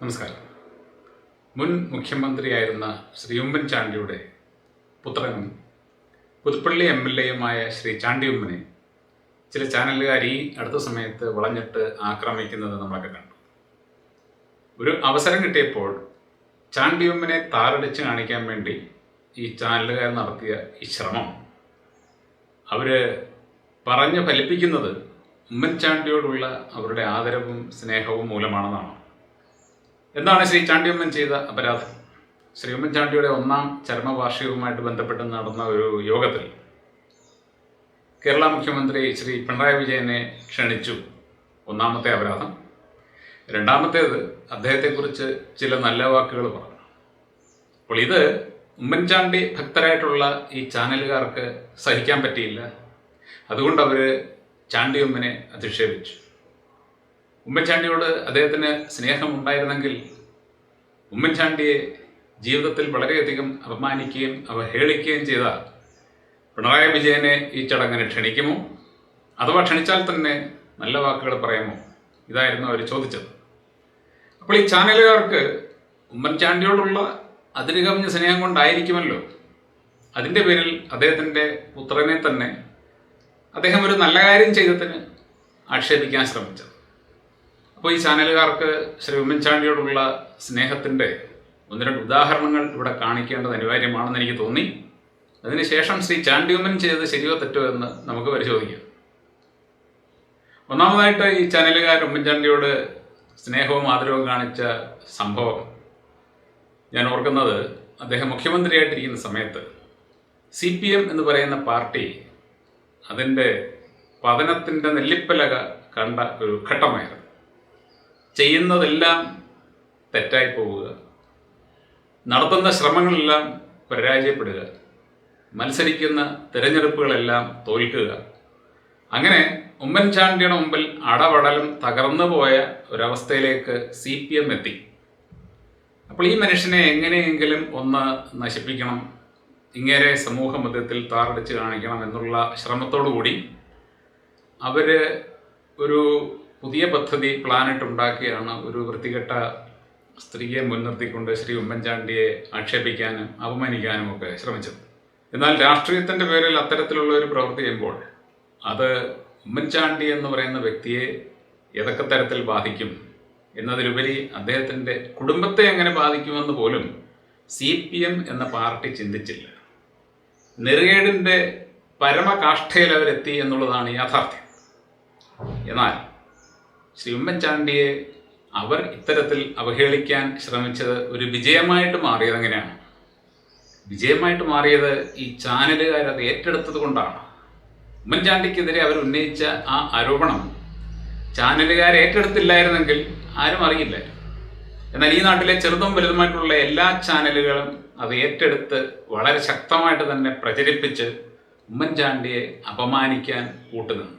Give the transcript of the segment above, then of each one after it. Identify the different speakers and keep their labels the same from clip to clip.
Speaker 1: നമസ്കാരം. മുൻ മുഖ്യമന്ത്രിയായിരുന്ന ശ്രീ ഉമ്മൻചാണ്ടിയുടെ പുത്രനും പുതുപ്പള്ളി എം എൽ എയുമായ ശ്രീ ചാണ്ടിയുമ്മനെ ചില ചാനലുകാർ ഈ അടുത്ത സമയത്ത് വളഞ്ഞിട്ട് ആക്രമിക്കുന്നത് നമ്മളൊക്കെ കണ്ടു. ഒരു അവസരം കിട്ടിയപ്പോൾ ചാണ്ടിയുമ്മനെ താറടിച്ച് കാണിക്കാൻ വേണ്ടി ഈ ചാനലുകാർ നടത്തിയ ഈ ശ്രമം. അവർ പറഞ്ഞ് ഫലിപ്പിക്കുന്നത് ഉമ്മൻചാണ്ടിയോടുള്ള അവരുടെ ആദരവും സ്നേഹവും മൂലമാണെന്നാണ്. എന്താണ് ശ്രീ ചാണ്ടിയമ്മൻ ചെയ്ത അപരാധം? ശ്രീ ഉമ്മൻചാണ്ടിയുടെ ഒന്നാം ചരമവാർഷികവുമായിട്ട് ബന്ധപ്പെട്ട് നടന്ന ഒരു യോഗത്തിൽ കേരള മുഖ്യമന്ത്രി ശ്രീ പിണറായി വിജയനെ ക്ഷണിച്ചു ഒന്നാമത്തെ അപരാധം. രണ്ടാമത്തേത് അദ്ദേഹത്തെക്കുറിച്ച് ചില നല്ല വാക്കുകൾ പറഞ്ഞു. അപ്പോൾ ഇത് ഉമ്മൻചാണ്ടി ഭക്തരായിട്ടുള്ള ഈ ചാനലുകാർക്ക് സഹിക്കാൻ പറ്റിയില്ല. അതുകൊണ്ട് അവർ ചാണ്ടിയമ്മനെ അധിക്ഷേപിച്ചു. ഉമ്മൻചാണ്ടിയോട് അദ്ദേഹത്തിന് സ്നേഹമുണ്ടായിരുന്നെങ്കിൽ ഉമ്മൻചാണ്ടിയെ ജീവിതത്തിൽ വളരെയധികം അപമാനിക്കുകയും അവഹേളിക്കുകയും ചെയ്ത പിണറായി വിജയനെ ഈ ചടങ്ങിന് ക്ഷണിക്കുമോ? അഥവാ ക്ഷണിച്ചാൽ തന്നെ നല്ല വാക്കുകൾ പറയാമോ? ഇതായിരുന്നു അവർ ചോദിച്ചത്. അപ്പോൾ ഈ ചാനലുകാർക്ക് ഉമ്മൻചാണ്ടിയോടുള്ള അതിരുകവിഞ്ഞ സ്നേഹം കൊണ്ടായിരിക്കുമല്ലോ. അതിന്റെ പേരിൽ അദ്ദേഹത്തിന്റെ പുത്രനെ തന്നെ അദ്ദേഹം ഒരു നല്ല കാര്യം ചെയ്തതിന് ആക്ഷേപിക്കാൻ ശ്രമിച്ചത്. അപ്പോൾ ഈ ചാനലുകാർക്ക് ശ്രീ ഉമ്മൻചാണ്ടിയോടുള്ള സ്നേഹത്തിന്റെ ഒന്ന് രണ്ട് ഉദാഹരണങ്ങൾ ഇവിടെ കാണിക്കേണ്ടത് അനിവാര്യമാണെന്ന് എനിക്ക് തോന്നി. അതിനുശേഷം ശ്രീ ചാണ്ടിയുമ്മൻ ചെയ്തത് ശരിയോ തെറ്റോ എന്ന് നമുക്ക് പരിശോധിക്കാം. ഒന്നാമതായിട്ട് ഈ ചാനലുകാർ ഉമ്മൻചാണ്ടിയോട് സ്നേഹവും ആദരവും കാണിച്ച സംഭവം ഞാൻ ഓർക്കുന്നത് അദ്ദേഹം മുഖ്യമന്ത്രിയായിട്ടിരിക്കുന്ന സമയത്ത് സി പി എം എന്ന് പറയുന്ന പാർട്ടി അതിന്റെ പതനത്തിന്റെ നെല്ലിപ്പലക കണ്ട ഒരു ഘട്ടമായിരുന്നു. ചെയ്യുന്നതെല്ലാം തെറ്റായി പോവുക. നടത്തുന്ന ശ്രമങ്ങളെല്ലാം പരാജയപ്പെടുക. മത്സരിക്കുന്ന തിരഞ്ഞെടുപ്പുകളെല്ലാം തോൽക്കുക. അങ്ങനെ ഉമ്മൻചാണ്ടിയുടെ മുമ്പിൽ അടവടലും തകർന്നു പോയ ഒരവസ്ഥയിലേക്ക് സി പി എം എത്തി. അപ്പോൾ ഈ മനുഷ്യനെ എങ്ങനെയെങ്കിലും ഒന്ന് നശിപ്പിക്കണം ഇങ്ങനെ സമൂഹ മധ്യത്തിൽ താറടിച്ച് കാണിക്കണം എന്നുള്ള ശ്രമത്തോടു കൂടി അവർ ഒരു പുതിയ പദ്ധതി പ്ലാനിട്ട് ഉണ്ടാക്കിയാണ് ഒരു വൃത്തികെട്ട സ്ത്രീയെ മുൻനിർത്തിക്കൊണ്ട് ശ്രീ ഉമ്മൻചാണ്ടിയെ ആക്ഷേപിക്കാനും അപമാനിക്കാനും ഒക്കെ ശ്രമിച്ചത്. എന്നാൽ രാഷ്ട്രീയത്തിന്റെ പേരിൽ അത്തരത്തിലുള്ള ഒരു പ്രവൃത്തി ചെയ്യുമ്പോൾ അത് ഉമ്മൻചാണ്ടി എന്ന് പറയുന്ന വ്യക്തിയെ ഏതൊക്കെ തരത്തിൽ ബാധിക്കും എന്നതിലുപരി അദ്ദേഹത്തിന്റെ കുടുംബത്തെ എങ്ങനെ ബാധിക്കുമെന്ന് പോലും സി പി എം എന്ന പാർട്ടി ചിന്തിച്ചില്ല. നെറുകേടിന്റെ പരമകാഷ്ഠയിൽ അവരെത്തി എന്നുള്ളതാണ് യാഥാർത്ഥ്യം. എന്നാൽ ശ്രീ ഉമ്മൻചാണ്ടിയെ അവർ ഇത്തരത്തിൽ അവഹേളിക്കാൻ ശ്രമിച്ചത് ഒരു വിജയമായിട്ട് മാറിയത് എങ്ങനെയാണ്? വിജയമായിട്ട് മാറിയത് ഈ ചാനലുകാരത് ഏറ്റെടുത്തത് കൊണ്ടാണ്. ഉമ്മൻചാണ്ടിക്കെതിരെ അവർ ഉന്നയിച്ച ആ ആരോപണം ചാനലുകാർ ഏറ്റെടുത്തില്ലായിരുന്നെങ്കിൽ ആരും അറിയില്ല. എന്നാൽ ഈ നാട്ടിലെ ചെറുതും വലുതുമായിട്ടുള്ള എല്ലാ ചാനലുകളും അത് ഏറ്റെടുത്ത് വളരെ ശക്തമായിട്ട് തന്നെ പ്രചരിപ്പിച്ച് ഉമ്മൻചാണ്ടിയെ അപമാനിക്കാൻ കൂട്ടുനിന്നു.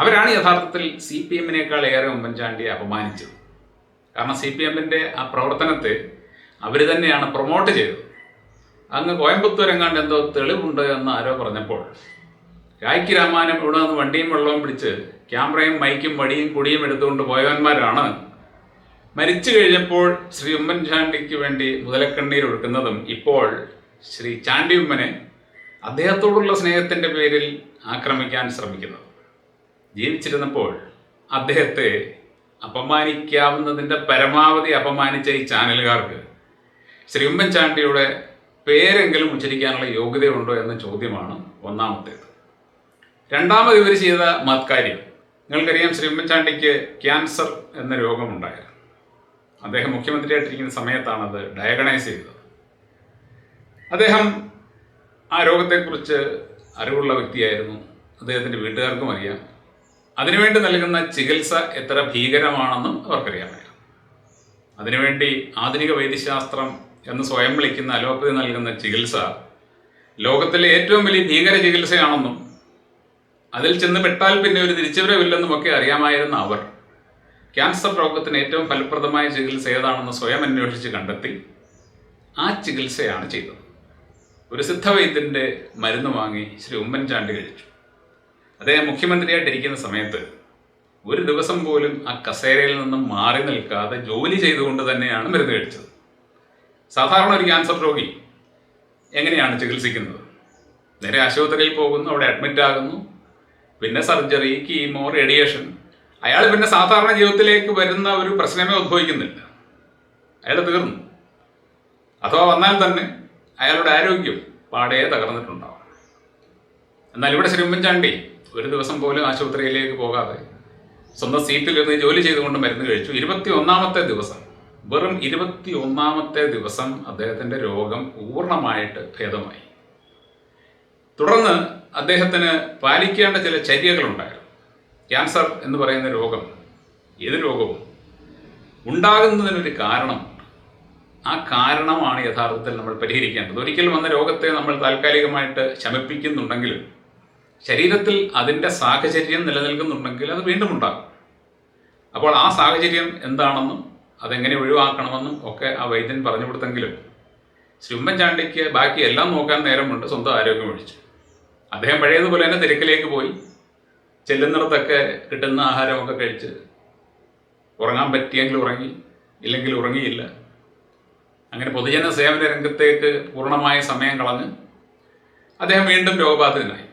Speaker 1: അവരാണ് യഥാർത്ഥത്തിൽ സി പി എമ്മിനേക്കാൾ ഏറെ ഉമ്മൻചാണ്ടിയെ അപമാനിച്ചത്. കാരണം സി പി എമ്മിന്റെ ആ പ്രവർത്തനത്തെ അവർ തന്നെയാണ് പ്രൊമോട്ട് ചെയ്തത്. അങ്ങ് കോയമ്പത്തൂർ എങ്ങാണ്ട് എന്തോ തെളിവുണ്ട് എന്ന് ആരോ പറഞ്ഞപ്പോൾ രായ്ക്ക് രാമാനം ഇവിടെ നിന്ന് വണ്ടിയും വെള്ളവും പിടിച്ച് ക്യാമറയും മൈക്കും വടിയും കുടിയും എടുത്തുകൊണ്ട് പോയവന്മാരാണ്. മരിച്ചു കഴിഞ്ഞപ്പോൾ ശ്രീ ഉമ്മൻചാണ്ടിക്ക് വേണ്ടി മുതലക്കണ്ണീർ ഒഴുക്കുന്നതും ഇപ്പോൾ ശ്രീ ചാണ്ടി ഉമ്മനെ അദ്ദേഹത്തോടുള്ള സ്നേഹത്തിന്റെ പേരിൽ ആക്രമിക്കാൻ ശ്രമിക്കുന്നത്. ജീവിച്ചിരുന്നപ്പോൾ അദ്ദേഹത്തെ അപമാനിക്കാവുന്നതിന്റെ പരമാവധി അപമാനിച്ച ഈ ചാനലുകാർക്ക് ശ്രീ ഉമ്മൻചാണ്ടിയുടെ പേരെങ്കിലും ഉച്ചരിക്കാനുള്ള യോഗ്യതയുണ്ടോ എന്ന ചോദ്യമാണ് ഒന്നാമത്തേത്. രണ്ടാമത് ഇവർ ചെയ്ത മത്കാര്യം. നിങ്ങൾക്കറിയാം ശ്രീ ഉമ്മൻചാണ്ടിക്ക് ക്യാൻസർ എന്ന രോഗമുണ്ടായിരുന്നു. അദ്ദേഹം മുഖ്യമന്ത്രിയായിട്ടിരിക്കുന്ന സമയത്താണ് അത് ഡയഗണൈസ് ചെയ്തത്. അദ്ദേഹം ആ രോഗത്തെക്കുറിച്ച് അറിവുള്ള വ്യക്തിയായിരുന്നു. അദ്ദേഹത്തിന്റെ വീട്ടുകാർക്കും അറിയാം. അതിനുവേണ്ടി നൽകുന്ന ചികിത്സ എത്ര ഭീകരമാണെന്നും അവർക്കറിയാമായിരുന്നു അതിനുവേണ്ടി ആധുനിക വൈദ്യശാസ്ത്രം എന്ന് സ്വയം വിളിക്കുന്ന അലോപ്പതി നൽകുന്ന ചികിത്സ ലോകത്തിലെ ഏറ്റവും വലിയ ഭീകര ചികിത്സയാണെന്നും അതിൽ ചെന്ന് പെട്ടാൽ പിന്നെ ഒരു തിരിച്ചുവരവില്ലെന്നും ഒക്കെ അറിയാമായിരുന്ന അവർ ക്യാൻസർ രോഗത്തിന് ഏറ്റവും ഫലപ്രദമായ ചികിത്സ ഏതാണെന്ന് സ്വയം അന്വേഷിച്ച് കണ്ടെത്തി ആ ചികിത്സയാണ് ചെയ്തത്. ഒരു സിദ്ധവൈദ്യന്റെ മരുന്ന് വാങ്ങി ശ്രീ ഉമ്മൻചാണ്ടി കഴിച്ചു. അദ്ദേഹം മുഖ്യമന്ത്രിയായിട്ടിരിക്കുന്ന സമയത്ത് ഒരു ദിവസം പോലും ആ കസേരയിൽ നിന്നും മാറി നിൽക്കാതെ ജോലി ചെയ്തുകൊണ്ട് തന്നെയാണ് മരുന്ന് കഴിച്ചത്. സാധാരണ ഒരു ക്യാൻസർ രോഗി എങ്ങനെയാണ് ചികിത്സിക്കുന്നത്? നേരെ ആശുപത്രിയിൽ പോകുന്നു അവിടെ അഡ്മിറ്റ് ആകുന്നു. പിന്നെ സർജറി കീമോ റേഡിയേഷൻ അയാൾ പിന്നെ സാധാരണ ജീവിതത്തിലേക്ക് വരുന്ന ഒരു പ്രശ്നമേ ഉദ്ഭവിക്കുന്നില്ല. അയാൾ തീർന്നു. അഥവാ വന്നാൽ തന്നെ അയാളുടെ ആരോഗ്യം പാടേ തകർന്നിട്ടുണ്ടാവും. എന്നാൽ ഇവിടെ ശ്രീ ഉമ്മൻചാണ്ടി ഒരു ദിവസം പോലും ആശുപത്രിയിലേക്ക് പോകാതെ സ്വന്തം സീറ്റിലിരുന്ന് ജോലി ചെയ്തുകൊണ്ട് മരുന്ന് കഴിച്ചു. ഇരുപത്തി ഒന്നാമത്തെ ദിവസം വെറും ഇരുപത്തി ഒന്നാമത്തെ ദിവസം അദ്ദേഹത്തിന്റെ രോഗം പൂർണമായിട്ട് ഭേദമായി. തുടർന്ന് അദ്ദേഹത്തിന് പാലിക്കേണ്ട ചില ചര്യകളുണ്ടായിരുന്നു. ക്യാൻസർ എന്ന് പറയുന്ന രോഗം ഏത് രോഗവും ഉണ്ടാകുന്നതിനൊരു കാരണമുണ്ട് ആ കാരണമാണ് യഥാർത്ഥത്തിൽ നമ്മൾ പരിഹരിക്കേണ്ടത്. ഒരിക്കലും വന്ന രോഗത്തെ നമ്മൾ താൽക്കാലികമായിട്ട് ശമിപ്പിക്കുന്നുണ്ടെങ്കിലും ശരീരത്തിൽ അതിന്റെ സാഹചര്യം നിലനിൽക്കുന്നുണ്ടെങ്കിൽ അത് വീണ്ടും ഉണ്ടാകും. അപ്പോൾ ആ സാഹചര്യം എന്താണെന്നും അതെങ്ങനെ ഒഴിവാക്കണമെന്നും ഒക്കെ ആ വൈദ്യൻ പറഞ്ഞു കൊടുത്തെങ്കിലും ശ്രീ ഉമ്മൻചാണ്ടിക്ക് ബാക്കി എല്ലാം നോക്കാൻ നേരമുണ്ട് സ്വന്തം ആരോഗ്യം ഒഴിച്ചു. അദ്ദേഹം പഴയതുപോലെ തന്നെ തിരക്കിലേക്ക് പോയി. ചെല്ലുന്നിടത്തൊക്കെ കിട്ടുന്ന ആഹാരമൊക്കെ കഴിച്ച് ഉറങ്ങാൻ പറ്റിയെങ്കിൽ ഉറങ്ങി ഇല്ലെങ്കിൽ ഉറങ്ങിയില്ല. അങ്ങനെ പൊതുജന സേവന രംഗത്തേക്ക് പൂർണമായ സമയം കളഞ്ഞ് അദ്ദേഹം വീണ്ടും രോഗബാധിതനായി.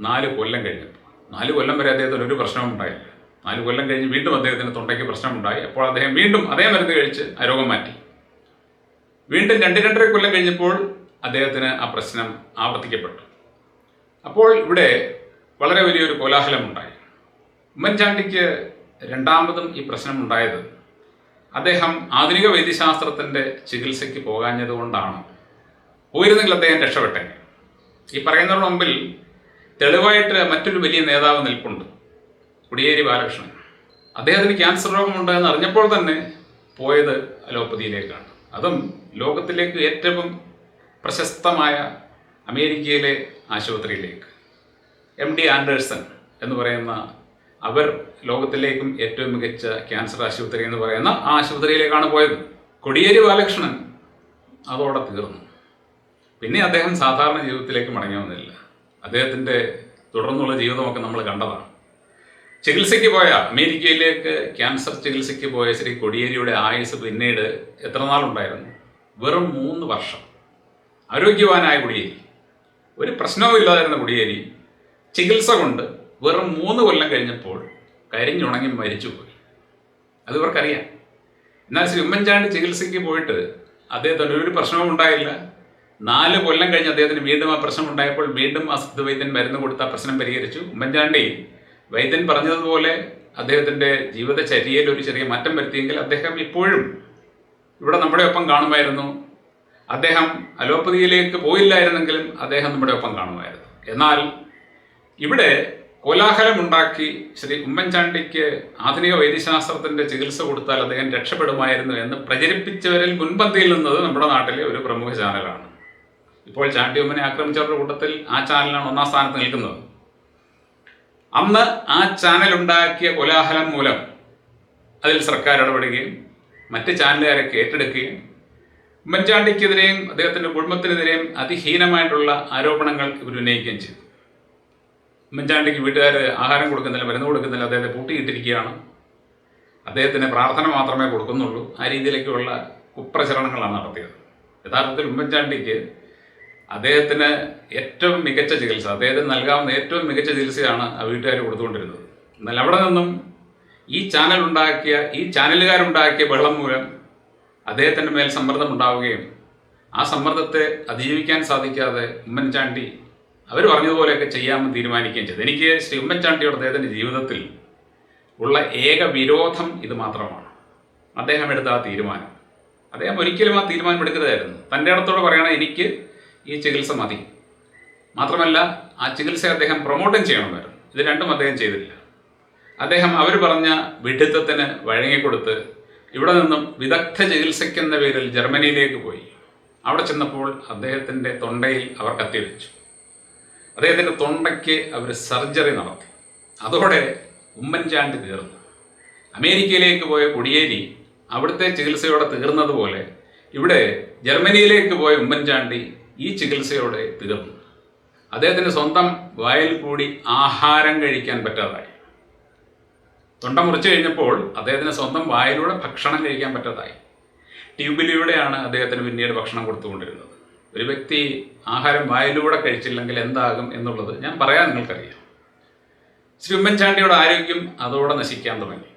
Speaker 1: നാല് കൊല്ലം കഴിഞ്ഞപ്പോൾ നാല് കൊല്ലം വരെ അദ്ദേഹത്തിന് ഒരു പ്രശ്നവും ഉണ്ടായില്ല. നാല് കൊല്ലം കഴിഞ്ഞ് വീണ്ടും അദ്ദേഹത്തിന് തൊണ്ടയ്ക്ക് പ്രശ്നമുണ്ടായി. അപ്പോൾ അദ്ദേഹം വീണ്ടും അതേ മരുന്ന് കഴിച്ച് ആ രോഗം മാറ്റി. വീണ്ടും രണ്ട് രണ്ടര കൊല്ലം കഴിഞ്ഞപ്പോൾ അദ്ദേഹത്തിന് ആ പ്രശ്നം ആവർത്തിക്കപ്പെട്ടു. അപ്പോൾ ഇവിടെ വളരെ വലിയൊരു കോലാഹലമുണ്ടായി. ഉമ്മൻചാണ്ടിക്ക് രണ്ടാമതും ഈ പ്രശ്നം ഉണ്ടായത് അദ്ദേഹം ആധുനിക വൈദ്യശാസ്ത്രത്തിന്റെ ചികിത്സയ്ക്ക് പോകാഞ്ഞതുകൊണ്ടാണ്. പോയിരുന്നെങ്കിൽ അദ്ദേഹം രക്ഷപ്പെട്ടെങ്കിൽ ഈ പറയുന്നവരുടെ മുമ്പിൽ തെളിവായിട്ട് മറ്റൊരു വലിയ നേതാവ് നിൽപ്പുണ്ട്. കുടിയേരി ബാലകൃഷ്ണൻ. അദ്ദേഹത്തിന് ക്യാൻസർ രോഗമുണ്ടെന്ന് അറിഞ്ഞപ്പോൾ തന്നെ പോയത് അലോപ്പതിയിലേക്കാണ്. അതും ലോകത്തിലേക്ക് ഏറ്റവും പ്രശസ്തമായ അമേരിക്കയിലെ ആശുപത്രിയിലേക്ക്. എം ഡി ആൻഡേഴ്സൺ എന്ന് പറയുന്ന അവർ ലോകത്തിലേക്കും ഏറ്റവും മികച്ച ക്യാൻസർ ആശുപത്രി എന്ന് പറയുന്ന ആ ആശുപത്രിയിലേക്കാണ് പോയത്. കൊടിയേരി ബാലകൃഷ്ണൻ അതോടെ തീർന്നു. പിന്നെ അദ്ദേഹം സാധാരണ ജീവിതത്തിലേക്ക് മടങ്ങി വന്നില്ല അദ്ദേഹത്തിന്റെ തുടർന്നുള്ള ജീവിതമൊക്കെ നമ്മൾ കണ്ടതാണ്. ചികിത്സയ്ക്ക് പോയ അമേരിക്കയിലേക്ക് ക്യാൻസർ ചികിത്സയ്ക്ക് പോയ ശ്രീ കൊടിയേരിയുടെ ആയുസ് പിന്നീട് എത്ര നാളുണ്ടായിരുന്നു? വെറും മൂന്ന് വർഷം. ആരോഗ്യവാനായ കുടിയേരി. ഒരു പ്രശ്നവും ഇല്ലാതിരുന്ന കുടിയേരി ചികിത്സ കൊണ്ട് വെറും മൂന്ന് കൊല്ലം കഴിഞ്ഞപ്പോൾ കരിഞ്ഞുണങ്ങി മരിച്ചുപോയി അത് ഇവർക്കറിയാം. എന്നാൽ ശ്രീ ഉമ്മൻചാണ്ടി ചികിത്സയ്ക്ക് പോയിട്ട് അദ്ദേഹത്തിന് ഒരു പ്രശ്നവും ഉണ്ടായില്ല. നാല് കൊല്ലം കഴിഞ്ഞ് അദ്ദേഹത്തിന് വീണ്ടും ആ പ്രശ്നം ഉണ്ടായപ്പോൾ വീണ്ടും ആ സിദ്ധ വൈദ്യൻ മരുന്ന് കൊടുത്ത് ആ പ്രശ്നം പരിഹരിച്ചു. ഉമ്മൻചാണ്ടി വൈദ്യൻ പറഞ്ഞതുപോലെ അദ്ദേഹത്തിന്റെ ജീവിതചര്യയിൽ ഒരു ചെറിയ മാറ്റം വരുത്തിയെങ്കിൽ അദ്ദേഹം ഇപ്പോഴും ഇവിടെ നമ്മുടെ ഒപ്പം കാണുമായിരുന്നു. അദ്ദേഹം അലോപ്പതിയിലേക്ക് പോയില്ലായിരുന്നെങ്കിലും അദ്ദേഹം നമ്മുടെ ഒപ്പം കാണുമായിരുന്നു. എന്നാൽ ഇവിടെ കോലാഹലമുണ്ടാക്കി ശ്രീ ഉമ്മൻചാണ്ടിക്ക് ആധുനിക വൈദ്യശാസ്ത്രത്തിന്റെ ചികിത്സ കൊടുത്താൽ അദ്ദേഹം രക്ഷപ്പെടുമായിരുന്നു എന്ന് പ്രചരിപ്പിച്ചവരിൽ മുൻപന്തിയിൽ നിന്നത് നമ്മുടെ നാട്ടിലെ ഒരു പ്രമുഖ ചാനലാണ്. ഇപ്പോൾ ചാണ്ടി ഉമ്മനെ ആക്രമിച്ചവരുടെ കൂട്ടത്തിൽ ആ ചാനലാണ് ഒന്നാം സ്ഥാനത്ത് നിൽക്കുന്നത്. അന്ന് ആ ചാനൽ ഉണ്ടാക്കിയ കോലാഹലം മൂലം അതിൽ സർക്കാർ ഇടപെടുകയും മറ്റ് ചാനലുകാരൊക്കെ ഏറ്റെടുക്കുകയും ഉമ്മൻചാണ്ടിക്കെതിരെയും അദ്ദേഹത്തിന്റെ കുടുംബത്തിനെതിരെയും അതിഹീനമായിട്ടുള്ള ആരോപണങ്ങൾ ഇവർ ഉന്നയിക്കുകയും ചെയ്തു. ഉമ്മൻചാണ്ടിക്ക് വീട്ടുകാർ ആഹാരം കൊടുക്കുന്നില്ല മരുന്ന് കൊടുക്കുന്നില്ല അദ്ദേഹത്തെ പൂട്ടിയിട്ടിരിക്കുകയാണ്. അദ്ദേഹത്തിന് പ്രാർത്ഥന മാത്രമേ കൊടുക്കുന്നുള്ളൂ. ആ രീതിയിലേക്കുള്ള കുപ്രചരണങ്ങളാണ് നടത്തിയത്. യഥാർത്ഥത്തിൽ ഉമ്മൻചാണ്ടിക്ക് അദ്ദേഹത്തിന് ഏറ്റവും മികച്ച ചികിത്സ അദ്ദേഹത്തിന് നൽകാവുന്ന ഏറ്റവും മികച്ച ചികിത്സയാണ് ആ വീട്ടുകാർ കൊടുത്തുകൊണ്ടിരുന്നത്. എന്നാൽ അവിടെ നിന്നും ഈ ചാനൽ ഉണ്ടാക്കിയ ഈ ചാനലുകാരുണ്ടാക്കിയ വെള്ളം മൂലം അദ്ദേഹത്തിന്റെ മേൽ സമ്മർദ്ദം ഉണ്ടാവുകയും ആ സമ്മർദ്ദത്തെ അതിജീവിക്കാൻ സാധിക്കാതെ ഉമ്മൻചാണ്ടി അവർ പറഞ്ഞതുപോലെയൊക്കെ ചെയ്യാമെന്ന് തീരുമാനിക്കുകയും ചെയ്തു. എനിക്ക് ശ്രീ ഉമ്മൻചാണ്ടിയോട് അദ്ദേഹത്തിന്റെ ജീവിതത്തിൽ ഉള്ള ഏക വിരോധം ഇത് മാത്രമാണ്. അദ്ദേഹം എടുത്ത ആ തീരുമാനം. അദ്ദേഹം ഒരിക്കലും ആ തീരുമാനം എടുക്കുന്നതായിരുന്നു തന്റെ ഇടത്തോട് പറയണ എനിക്ക് ഈ ചികിത്സ മതി. മാത്രമല്ല ആ ചികിത്സ അദ്ദേഹം പ്രൊമോട്ടും ചെയ്യണമായിരുന്നു. ഇത് രണ്ടും അദ്ദേഹം ചെയ്തില്ല അദ്ദേഹം അവർ പറഞ്ഞ വിഡിത്തത്തിന് വഴങ്ങിക്കൊടുത്ത് ഇവിടെ നിന്നും വിദഗ്ധ ചികിത്സയ്ക്കെന്ന പേരിൽ ജർമ്മനിയിലേക്ക് പോയി. അവിടെ ചെന്നപ്പോൾ അദ്ദേഹത്തിന്റെ തൊണ്ടയിൽ അവർ കത്തിവെച്ചു അദ്ദേഹത്തിന്റെ തൊണ്ടയ്ക്ക് അവർ സർജറി നടത്തി. അതോടെ ഉമ്മൻചാണ്ടി തീർന്നു. അമേരിക്കയിലേക്ക് പോയ കൊടിയേരി അവിടുത്തെ ചികിത്സയോടെ തീർന്നതുപോലെ ഇവിടെ ജർമ്മനിയിലേക്ക് പോയ ഉമ്മൻചാണ്ടി ഈ ചികിത്സയോടെ തീർന്നു അദ്ദേഹത്തിന് സ്വന്തം വായിൽ കൂടി ആഹാരം കഴിക്കാൻ പറ്റാതായി. തൊണ്ട മുറിച്ചു കഴിഞ്ഞപ്പോൾ അദ്ദേഹത്തിന് സ്വന്തം വായിലൂടെ ഭക്ഷണം കഴിക്കാൻ പറ്റാതായി. ട്യൂബിലൂടെയാണ് അദ്ദേഹത്തിന് പിന്നീട് ഭക്ഷണം കൊടുത്തുകൊണ്ടിരുന്നത്. ഒരു വ്യക്തി ആഹാരം വായിലൂടെ കഴിച്ചില്ലെങ്കിൽ എന്താകും എന്നുള്ളത് ഞാൻ പറയാൻ നിങ്ങൾക്കറിയാം. ശ്രീ ഉമ്മൻചാണ്ടിയുടെ ആരോഗ്യം അതോടെ നശിക്കാൻ തുടങ്ങി.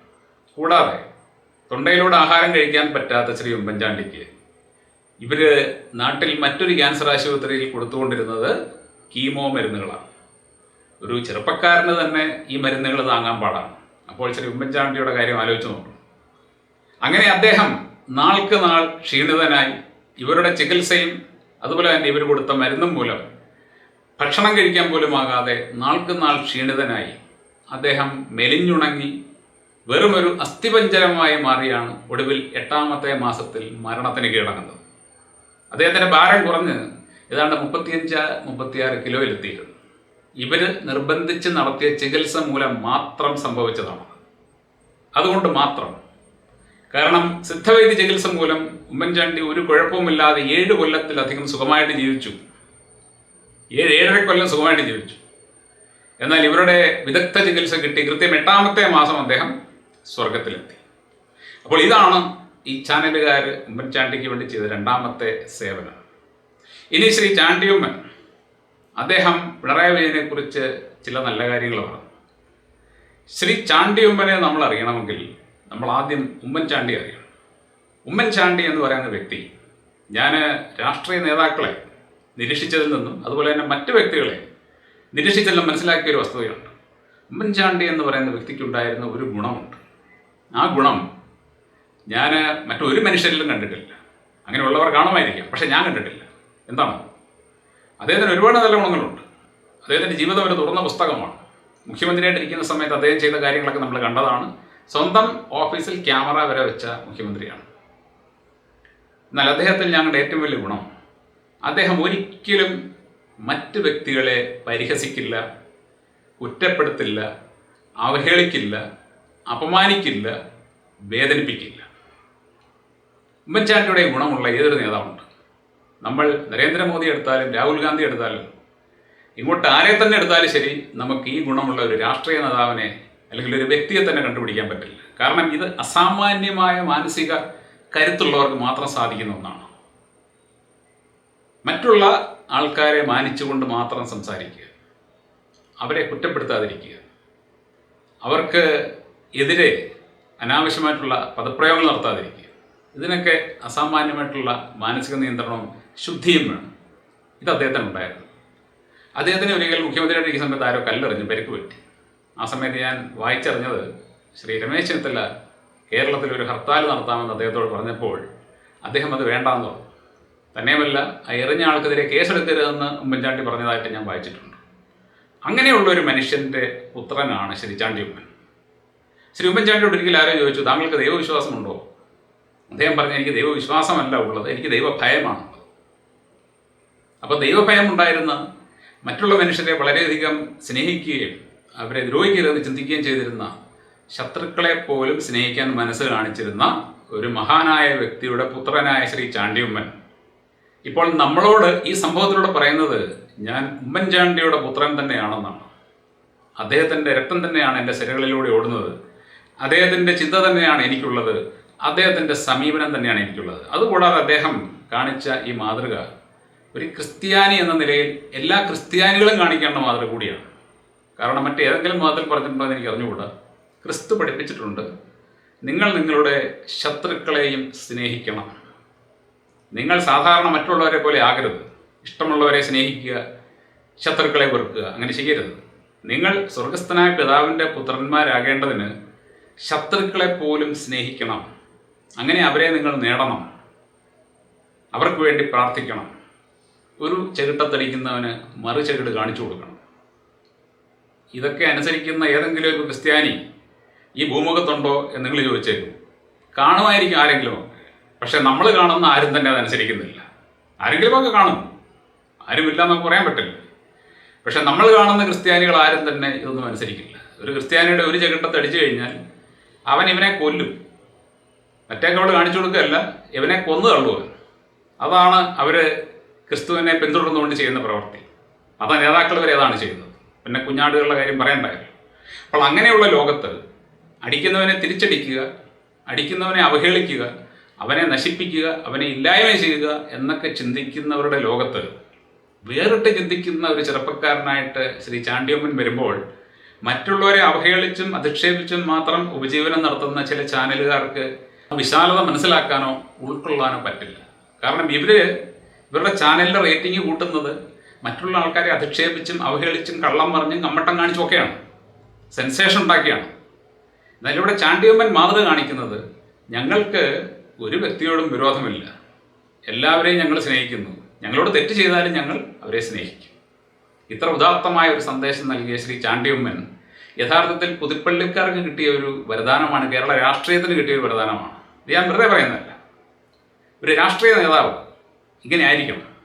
Speaker 1: കൂടാതെ തൊണ്ടയിലൂടെ ആഹാരം കഴിക്കാൻ പറ്റാത്ത ശ്രീ ഉമ്മൻചാണ്ടിക്ക് ഇവർ നാട്ടിൽ മറ്റൊരു ക്യാൻസർ ആശുപത്രിയിൽ കൊടുത്തുകൊണ്ടിരുന്നത് കീമോ മരുന്നുകളാണ്. ഒരു ചെറുപ്പക്കാരന് തന്നെ ഈ മരുന്നുകൾ താങ്ങാൻ പാടാണ്. അപ്പോൾ ശ്രീ ഉമ്മൻചാണ്ടിയുടെ കാര്യം ആലോചിച്ച് നോക്കും. അങ്ങനെ അദ്ദേഹം നാൾക്ക് നാൾ ക്ഷീണിതനായി ഇവരുടെ ചികിത്സയും അതുപോലെ തന്നെ ഇവർ കൊടുത്ത മരുന്നും മൂലം ഭക്ഷണം കഴിക്കാൻ പോലും ആകാതെ നാൾക്ക് നാൾ ക്ഷീണിതനായി അദ്ദേഹം മെലിഞ്ഞുണങ്ങി വെറുമൊരു അസ്ഥിപഞ്ചരമായി മാറിയാണ് ഒടുവിൽ എട്ടാമത്തെ മാസത്തിൽ മരണത്തിന് കീഴടങ്ങുന്നത്. അദ്ദേഹത്തിന്റെ ഭാരം കുറഞ്ഞ് ഏതാണ്ട് മുപ്പത്തിയഞ്ച് മുപ്പത്തിയാറ് കിലോയിലെത്തിയിരുന്നു ഇവർ നിർബന്ധിച്ച് നടത്തിയ ചികിത്സ മൂലം മാത്രം സംഭവിച്ചതാണ്. അതുകൊണ്ട് മാത്രം. കാരണം സിദ്ധവൈദ്യ ചികിത്സ മൂലം ഉമ്മൻചാണ്ടി ഒരു കുഴപ്പവുമില്ലാതെ ഏഴ് കൊല്ലത്തിലധികം സുഖമായിട്ട് ജീവിച്ചു. ഏഴ് ഏഴര കൊല്ലം സുഖമായിട്ട് ജീവിച്ചു. എന്നാൽ ഇവരുടെ വിദഗ്ധ ചികിത്സ കിട്ടി കൃത്യം എട്ടാമത്തെ മാസം അദ്ദേഹം സ്വർഗത്തിലെത്തി. അപ്പോൾ ഇതാണ് ഈ ചാനലുകാർ ഉമ്മൻചാണ്ടിക്ക് വേണ്ടി ചെയ്ത രണ്ടാമത്തെ സേവനം. ഇനി ശ്രീ ചാണ്ടിയുമ്മൻ അദ്ദേഹം പിണറായി വിജയനെ കുറിച്ച് ചില നല്ല കാര്യങ്ങൾ പറഞ്ഞു ശ്രീ ചാണ്ടിയുമ്മനെ നമ്മൾ അറിയണമെങ്കിൽ നമ്മൾ ആദ്യം ഉമ്മൻചാണ്ടി അറിയണം. ഉമ്മൻചാണ്ടി എന്ന് പറയുന്ന വ്യക്തി ഞാൻ രാഷ്ട്രീയ നേതാക്കളെ നിരീക്ഷിച്ചതിൽ നിന്നും അതുപോലെ തന്നെ മറ്റു വ്യക്തികളെ നിരീക്ഷിച്ചെല്ലാം മനസ്സിലാക്കിയ ഒരു വസ്തുതയുണ്ട്. ഉമ്മൻചാണ്ടി എന്ന് പറയുന്ന വ്യക്തിക്കുണ്ടായിരുന്ന ഒരു ഗുണമുണ്ട്. ആ ഗുണം ഞാൻ മറ്റൊരു മനുഷ്യരിലും കണ്ടിട്ടില്ല. അങ്ങനെയുള്ളവർ കാണുമായിരിക്കാം പക്ഷെ ഞാൻ കണ്ടിട്ടില്ല. എന്താണ്? അദ്ദേഹത്തിന് ഒരുപാട് നല്ല ഗുണങ്ങളുണ്ട് അദ്ദേഹത്തിന്റെ ജീവിതം ഒരു തുറന്ന പുസ്തകമാണ്. മുഖ്യമന്ത്രിയായിട്ട് ഇരിക്കുന്ന സമയത്ത് അദ്ദേഹം ചെയ്ത കാര്യങ്ങളൊക്കെ നമ്മൾ കണ്ടതാണ്. സ്വന്തം ഓഫീസിൽ ക്യാമറ വരെ വെച്ച മുഖ്യമന്ത്രിയാണ്. എന്നാൽ അദ്ദേഹത്തിൽ ഞങ്ങളുടെ ഏറ്റവും വലിയ ഗുണം അദ്ദേഹം ഒരിക്കലും മറ്റ് വ്യക്തികളെ പരിഹസിക്കില്ല കുറ്റപ്പെടുത്തില്ല അവഹേളിക്കില്ല അപമാനിക്കില്ല വേദനിപ്പിക്കില്ല. ഉമ്മൻചാണ്ടിയുടെ ഗുണമുള്ള ഏതൊരു നേതാവുണ്ട് നമ്മൾ നരേന്ദ്രമോദി എടുത്താലും രാഹുൽ ഗാന്ധി എടുത്താലും ഇങ്ങോട്ട് ആരെ തന്നെ എടുത്താലും ശരി നമുക്ക് ഈ ഗുണമുള്ള ഒരു രാഷ്ട്രീയ നേതാവിനെ അല്ലെങ്കിൽ ഒരു വ്യക്തിയെ തന്നെ കണ്ടുപിടിക്കാൻ പറ്റില്ല. കാരണം ഇത് അസാമാന്യമായ മാനസിക കരുത്തുള്ളവർക്ക് മാത്രം സാധിക്കുന്ന ഒന്നാണ്. മറ്റുള്ള ആൾക്കാരെ മാനിച്ചുകൊണ്ട് മാത്രം സംസാരിക്കുക. അവരെ കുറ്റപ്പെടുത്താതിരിക്കുക. അവർക്ക് എതിരെ അനാവശ്യമായിട്ടുള്ള പദപ്രയോഗങ്ങൾ നടത്താതിരിക്കുക. ഇതിനൊക്കെ അസാമാന്യമായിട്ടുള്ള മാനസിക നിയന്ത്രണവും ശുദ്ധിയും വേണം. ഇത് അദ്ദേഹത്തിന് ഉണ്ടായിരുന്നു. അദ്ദേഹത്തിന് ഒരിക്കൽ മുഖ്യമന്ത്രിയായിട്ട് ഈ സമയത്ത് ആരോ കല്ലെറിഞ്ഞ് പരിക്ക് പറ്റി. ആ സമയത്ത് ഞാൻ വായിച്ചറിഞ്ഞത് ശ്രീ രമേശ് ചെന്നിത്തല കേരളത്തിൽ ഒരു ഹർത്താൽ നടത്താമെന്ന് അദ്ദേഹത്തോട് പറഞ്ഞപ്പോൾ അദ്ദേഹം അത് വേണ്ടാന്ന് പറഞ്ഞു. തന്നെയുമല്ല ആ എറിഞ്ഞ ആൾക്കെതിരെ കേസെടുക്കരുതെന്ന് ഉമ്മൻചാണ്ടി പറഞ്ഞതായിട്ട് ഞാൻ വായിച്ചിട്ടുണ്ട്. അങ്ങനെയുള്ള ഒരു മനുഷ്യന്റെ പുത്രനാണ് ശ്രീ ചാണ്ടി ഉമ്മൻ ശ്രീ ഉമ്മൻചാണ്ടിയോട് ഒരിക്കലും ആരോ ചോദിച്ചു താങ്കൾക്ക് ദൈവവിശ്വാസമുണ്ടോ? അദ്ദേഹം പറഞ്ഞു എനിക്ക് ദൈവവിശ്വാസമല്ല ഉള്ളത് എനിക്ക് ദൈവഭയമാണ് അപ്പോൾ ദൈവഭയം ഉണ്ടായിരുന്ന മറ്റുള്ള മനുഷ്യരെ വളരെയധികം സ്നേഹിക്കുകയും അവരെ ദ്രോഹിക്കരുതെന്ന് ചിന്തിക്കുകയും ചെയ്തിരുന്ന ശത്രുക്കളെ പോലും സ്നേഹിക്കാൻ മനസ്സ് കാണിച്ചിരുന്ന ഒരു മഹാനായ വ്യക്തിയുടെ പുത്രനായ ശ്രീ ചാണ്ടിയുമ്മൻ. ഇപ്പോൾ നമ്മളോട് ഈ സംഭവത്തിലൂടെ പറയുന്നത് ഞാൻ ഉമ്മൻചാണ്ടിയുടെ പുത്രൻ തന്നെയാണെന്നാണ്. അദ്ദേഹത്തിന്റെ രക്തം തന്നെയാണ് എന്റെ സിരകളിലൂടെ ഓടുന്നത്. അദ്ദേഹത്തിന്റെ ചിന്ത തന്നെയാണ് എനിക്കുള്ളത്. അദ്ദേഹത്തിന്റെ സമീപനം തന്നെയാണ് എനിക്കുള്ളത്. അതുകൂടാതെ അദ്ദേഹം കാണിച്ച ഈ മാതൃക ഒരു ക്രിസ്ത്യാനി എന്ന നിലയിൽ എല്ലാ ക്രിസ്ത്യാനികളും കാണിക്കേണ്ട മാതൃക കൂടിയാണ്. കാരണം മറ്റേതെങ്കിലും മതത്തിൽ പറഞ്ഞിട്ടുണ്ടോ എന്ന് എനിക്ക് അറിഞ്ഞുകൂടാ. ക്രിസ്തു പഠിപ്പിച്ചിട്ടുണ്ട്. നിങ്ങൾ നിങ്ങളുടെ ശത്രുക്കളെയും സ്നേഹിക്കണം. നിങ്ങൾ സാധാരണ മറ്റുള്ളവരെ പോലെ ആകരുത്. ഇഷ്ടമുള്ളവരെ സ്നേഹിക്കുക ശത്രുക്കളെ വെറുക്കുക അങ്ങനെ ചെയ്യരുത്. നിങ്ങൾ സ്വർഗസ്ഥനായ പിതാവിന്റെ പുത്രന്മാരാകേണ്ടതിന് ശത്രുക്കളെ പോലും സ്നേഹിക്കണം. അങ്ങനെ അവരെ നിങ്ങൾ നേടണം. അവർക്ക് വേണ്ടി പ്രാർത്ഥിക്കണം. ഒരു ചെകിട്ടത്തടിക്കുന്നവന് മറു ചെകിട് കാണിച്ചു കൊടുക്കണം. ഇതൊക്കെ അനുസരിക്കുന്ന ഏതെങ്കിലും ഒരു ക്രിസ്ത്യാനി ഈ ഭൂമുഖത്തുണ്ടോ എന്ന് നിങ്ങൾ ചോദിച്ചേക്കും. കാണുമായിരിക്കും ആരെങ്കിലും. പക്ഷെ നമ്മൾ കാണുന്ന ആരും തന്നെ അതനുസരിക്കുന്നില്ല. ആരെങ്കിലും ഒക്കെ കാണും. ആരുമില്ല എന്ന് നമുക്ക് പറയാൻ പറ്റില്ല. പക്ഷെ നമ്മൾ കാണുന്ന ക്രിസ്ത്യാനികൾ ആരും തന്നെ ഇതൊന്നും അനുസരിക്കില്ല. ഒരു ക്രിസ്ത്യാനിയുടെ ഒരു ചെകിട്ടത്ത് അടിച്ചു കഴിഞ്ഞാൽ അവൻ ഇവനെ കൊല്ലും. മറ്റേ അവിടെ കാണിച്ചു കൊടുക്കുകയല്ല ഇവനെ കൊന്നു തള്ളുക അതാണ് അവർ ക്രിസ്തുവിനെ പിന്തുടർന്നുകൊണ്ട് ചെയ്യുന്ന പ്രവൃത്തി. അതാ നേതാക്കൾ വരെ അതാണ് ചെയ്യുന്നത്? പിന്നെ കുഞ്ഞാടുകളുടെ കാര്യം പറയണ്ടായിരുന്നു അപ്പോൾ അങ്ങനെയുള്ള ലോകത്ത് അടിക്കുന്നവനെ തിരിച്ചടിക്കുക അടിക്കുന്നവനെ അവഹേളിക്കുക അവനെ നശിപ്പിക്കുക അവനെ ഇല്ലായ്മ ചെയ്യുക എന്നൊക്കെ ചിന്തിക്കുന്നവരുടെ ലോകത്ത് വേറിട്ട് ചിന്തിക്കുന്ന ഒരു ചെറുപ്പക്കാരനായിട്ട് ശ്രീ ചാണ്ടിയമ്മൻ വരുമ്പോൾ മറ്റുള്ളവരെ അവഹേളിച്ചും അധിക്ഷേപിച്ചും മാത്രം ഉപജീവനം നടത്തുന്ന ചില ചാനലുകാർക്ക് വിശാലത മനസ്സിലാക്കാനോ ഉൾക്കൊള്ളാനോ പറ്റില്ല. കാരണം ഇവർ ഇവരുടെ ചാനലിന്റെ റേറ്റിംഗ് കൂട്ടുന്നത് മറ്റുള്ള ആൾക്കാരെ അധിക്ഷേപിച്ചും അവഹേളിച്ചും കള്ളം പറഞ്ഞും കമ്മട്ടം കാണിച്ചും ഒക്കെയാണ് സെൻസേഷൻ ഉണ്ടാക്കിയാണ്. എന്നാൽ ഇവിടെ ചാണ്ടിയമ്മൻ മാതൃക കാണിക്കുന്നത് ഞങ്ങൾക്ക് ഒരു വ്യക്തിയോടും വിരോധമില്ല. എല്ലാവരെയും ഞങ്ങൾ സ്നേഹിക്കുന്നു. ഞങ്ങളോട് തെറ്റ് ചെയ്താലും ഞങ്ങൾ അവരെ സ്നേഹിക്കും. ഇത്ര ഉദാത്തമായ ഒരു സന്ദേശം നൽകിയ ശ്രീ ചാണ്ടിയമ്മൻ യഥാർത്ഥത്തിൽ പുതുപ്പള്ളിക്കാർക്ക് കിട്ടിയ ഒരു വരദാനമാണ്. കേരള രാഷ്ട്രീയത്തിന് കിട്ടിയ ഒരു വരദാനമാണ്. ഞാൻ വെറുതെ പറയുന്നതല്ല. ഒരു രാഷ്ട്രീയ നേതാവ് ഇങ്ങനെ ആയിരിക്കണം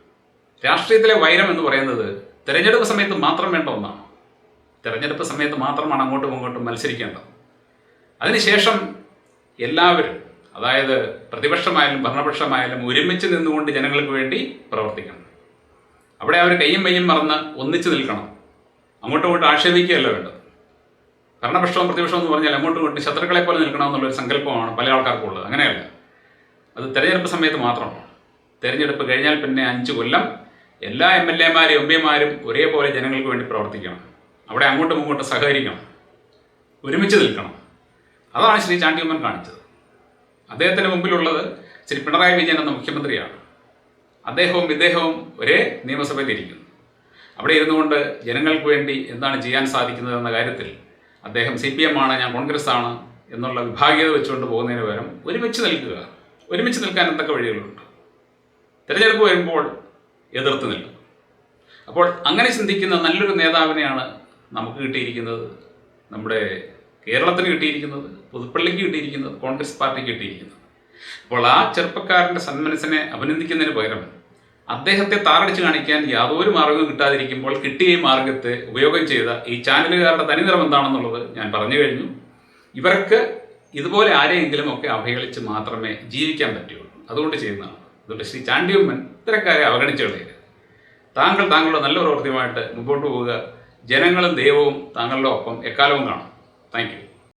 Speaker 1: രാഷ്ട്രീയത്തിലെ വൈരം എന്ന് പറയുന്നത് തിരഞ്ഞെടുപ്പ് സമയത്ത് മാത്രം വേണ്ട ഒന്നാണ്. തിരഞ്ഞെടുപ്പ് സമയത്ത് മാത്രമാണ് അങ്ങോട്ടും ഇങ്ങോട്ടും മത്സരിക്കേണ്ടത്. അതിനുശേഷം എല്ലാവരും അതായത് പ്രതിപക്ഷമായാലും ഭരണപക്ഷമായാലും ഒരുമിച്ച് നിന്നുകൊണ്ട് ജനങ്ങൾക്ക് വേണ്ടി പ്രവർത്തിക്കണം. അവിടെ അവർ കയ്യും മെയ്യും മറന്ന് ഒന്നിച്ചു നിൽക്കണം. അങ്ങോട്ടും ഇങ്ങോട്ടും ആക്ഷേപിക്കുകയല്ല വേണ്ടത്. ഭരണപക്ഷവും പ്രതിപക്ഷവും എന്ന് പറഞ്ഞാൽ അങ്ങോട്ടും ഇങ്ങോട്ടും ശത്രുക്കളെ പോലെ നിൽക്കണം എന്നുള്ളൊരു സങ്കല്പമാണ് പല ആൾക്കാർക്കും ഉള്ളത്. അങ്ങനെയല്ല. അത് തെരഞ്ഞെടുപ്പ് സമയത്ത് മാത്രമാണ്. തെരഞ്ഞെടുപ്പ് കഴിഞ്ഞാൽ പിന്നെ അഞ്ച് കൊല്ലം എല്ലാ എം എൽ എമാരും എം പിമാരും ഒരേപോലെ ജനങ്ങൾക്ക് വേണ്ടി പ്രവർത്തിക്കണം. അവിടെ അങ്ങോട്ടും ഇങ്ങോട്ടും സഹകരിക്കണം. ഒരുമിച്ച് നിൽക്കണം. അതാണ് ശ്രീ ചാണ്ടിയമ്മൻ കാണിച്ചത്. അദ്ദേഹത്തിന് മുമ്പിലുള്ളത് ശ്രീ പിണറായി വിജയൻ എന്ന മുഖ്യമന്ത്രിയാണ്. അദ്ദേഹവും ഇദ്ദേഹവും ഒരേ നിയമസഭയിലിരിക്കുന്നു. അവിടെ ഇരുന്നുകൊണ്ട് ജനങ്ങൾക്ക് വേണ്ടി എന്താണ് ചെയ്യാൻ സാധിക്കുന്നത് എന്ന കാര്യത്തിൽ അദ്ദേഹം സി പി എം ആണ് ഞാൻ കോൺഗ്രസ് ആണ് എന്നുള്ള വിഭാഗീയത വെച്ചുകൊണ്ട് പോകുന്നതിന് പകരം ഒരുമിച്ച് നിൽക്കുക. ഒരുമിച്ച് നിൽക്കാൻ എന്തൊക്കെ വഴികളുണ്ട്? തിരഞ്ഞെടുപ്പ് വരുമ്പോൾ എതിർത്ത് നിൽക്കും. അപ്പോൾ അങ്ങനെ ചിന്തിക്കുന്ന നല്ലൊരു നേതാവിനെയാണ് നമുക്ക് കിട്ടിയിരിക്കുന്നത് നമ്മുടെ കേരളത്തിന് കിട്ടിയിരിക്കുന്നത് പുതുപ്പള്ളിക്ക് കിട്ടിയിരിക്കുന്നത് കോൺഗ്രസ് പാർട്ടിക്ക് കിട്ടിയിരിക്കുന്നത്. അപ്പോൾ ആ ചെറുപ്പക്കാരന്റെ സന്മനസ്സിനെ അഭിനന്ദിക്കുന്നതിന് പകരം അദ്ദേഹത്തെ താറടിച്ച് കാണിക്കാൻ യാതൊരു മാർഗവും കിട്ടാതിരിക്കുമ്പോൾ കിട്ടിയ ഈ മാർഗത്തെ ഉപയോഗം ചെയ്ത ഈ ചാനലുകാരുടെ തനിനിറം എന്താണെന്നുള്ളത് ഞാൻ പറഞ്ഞു കഴിഞ്ഞു. ഇവർക്ക് ഇതുപോലെ ആരെയെങ്കിലും ഒക്കെ അവഹേളിച്ച് മാത്രമേ ജീവിക്കാൻ പറ്റുള്ളൂ അതുകൊണ്ട് ചെയ്യുന്നതാണ്. അതുകൊണ്ട് ശ്രീ ചാണ്ടിയമ്മൻ ഇത്തരക്കാരെ അവഗണിച്ചു താങ്കൾ താങ്കളുടെ നല്ല പ്രവൃത്തിയുമായിട്ട് മുമ്പോട്ട് പോവുക. ജനങ്ങളും ദൈവവും താങ്കളുടെ ഒപ്പം എക്കാലവും കാണും. താങ്ക്